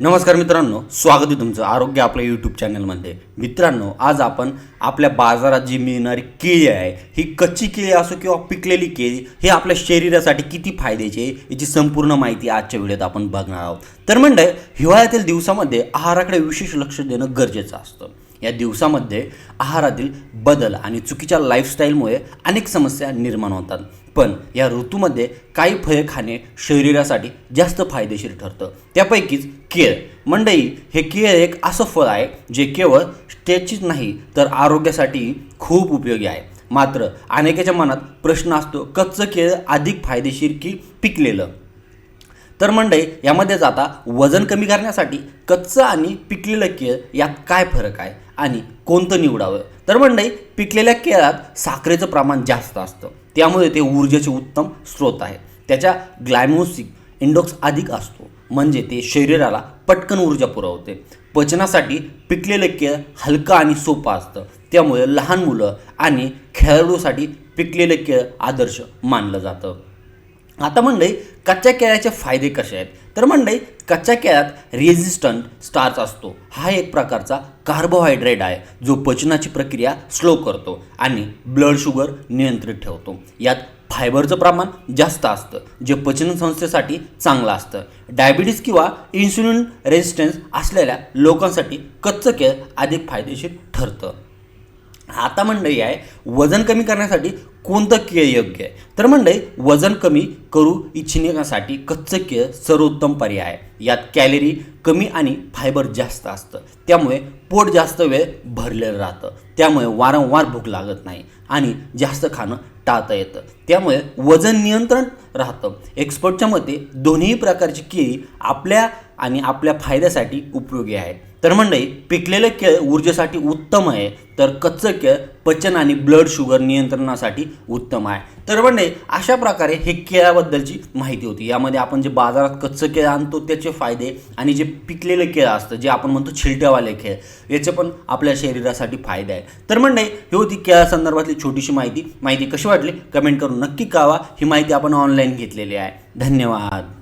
नमस्कार मित्रांनो स्वागत आहे तुमचं आरोग्य आपल्या यूट्यूब चॅनलमध्ये मित्रांनो आज आपण आपल्या बाजारात जी मिळणारी केळी आहे ही कच्ची केळी असो किंवा पिकलेली केळी हे आपल्या शरीरासाठी किती फायद्याची आहे याची संपूर्ण माहिती आजच्या व्हिडिओत आपण बघणार आहोत. तर म्हणजे हिवाळ्यातील दिवसामध्ये आहाराकडे विशेष लक्ष देणं गरजेचं असतं. या दिवसामध्ये आहारातील बदल आणि चुकीच्या लाईफस्टाईलमुळे अनेक समस्या निर्माण होतात. पण या ऋतूमध्ये काही फळे खाणे शरीरासाठी जास्त फायदेशीर ठरतं. त्यापैकीच केळ. मंडई हे केळ एक असं फळ आहे जे केवळ स्टेचीच नाही तर आरोग्यासाठी खूप उपयोगी आहे. मात्र अनेकाच्या मनात प्रश्न असतो कच्चं केळ अधिक फायदेशीर की पिकलेलं? तर मंडई यामध्येच आता वजन कमी करण्यासाठी कच्चं आणि पिकलेलं केळ यात काय फरक आहे? आणि कोणतं निवडावं? तर मंडई पिकलेल्या केळात साखरेचं प्रमाण जास्त असतं. त्यामुळे ते ऊर्जेचे उत्तम स्रोत आहे. त्याच्या ग्लायमोसिक इंडोक्स अधिक असतो. म्हणजे ते शरीराला पटकन ऊर्जा पुरवते. पचनासाठी पिकलेलं केळ हलकं आणि सोपं असतं. त्यामुळे लहान मुलं आणि खेळाडूसाठी पिकलेलं केळ आदर्श मानलं जातं. आता मंडई कच्च्या केळ्याचे फायदे कसे आहेत? तर मंडई कच्च्या केळ्यात रेझिस्टंट स्टार्च असतो. हा एक प्रकारचा कार्बोहायड्रेट आहे जो पचनाची प्रक्रिया स्लो करतो आणि ब्लड शुगर नियंत्रित ठेवतो. यात फायबरचं प्रमाण जास्त असतं जे पचन संस्थेसाठी चांगलं असतं. डायबिटीस किंवा इन्सुलिन रेझिस्टन्स असलेल्या लोकांसाठी कच्चं केळ अधिक फायदेशीर ठरतं. आता मंडळी आहे वजन कमी करण्यासाठी कोणतं केळ योग्य आहे? तर मंडळी वजन कमी करू इच्छिण्यासाठी कच्चं केळ सर्वोत्तम पर्याय आहे. यात कॅलरी कमी आणि फायबर जास्त असतं. त्यामुळे पोट जास्त वेळ भरलेलं राहतं. त्यामुळे वारंवार भूक लागत नाही आणि जास्त खाणं टाळता येतं. त्यामुळे वजन नियंत्रण राहतं. एक्सपर्टच्या मते दोन्ही प्रकारची केळी आपल्या आणि आपल्या फायद्यासाठी उपयोगी आहे. तर मंडळी पिकलेलं केळ ऊर्जेसाठी उत्तम आहे तर कच्चं केळ पचन आणि ब्लड शुगर नियंत्रणासाठी उत्तम आहे. तर मंडळी अशा प्रकारे हे केळाबद्दलची माहिती होती. यामध्ये आपण जे बाजारात कच्चं केळ आणतो त्याचे फायदे आणि जे पिकलेलं केळ असतं जे आपण म्हणतो छिलट्यावाले खेळ याचे पण आपल्या शरीरासाठी फायदे आहे. तर मंडळी ही होती केळासंदर्भातली छोटीशी माहिती. माहिती कशी वाटली? कमेंट करून नक्की कळवा. ही माहिती आपण ऑनलाईन घेतलेली आहे. धन्यवाद.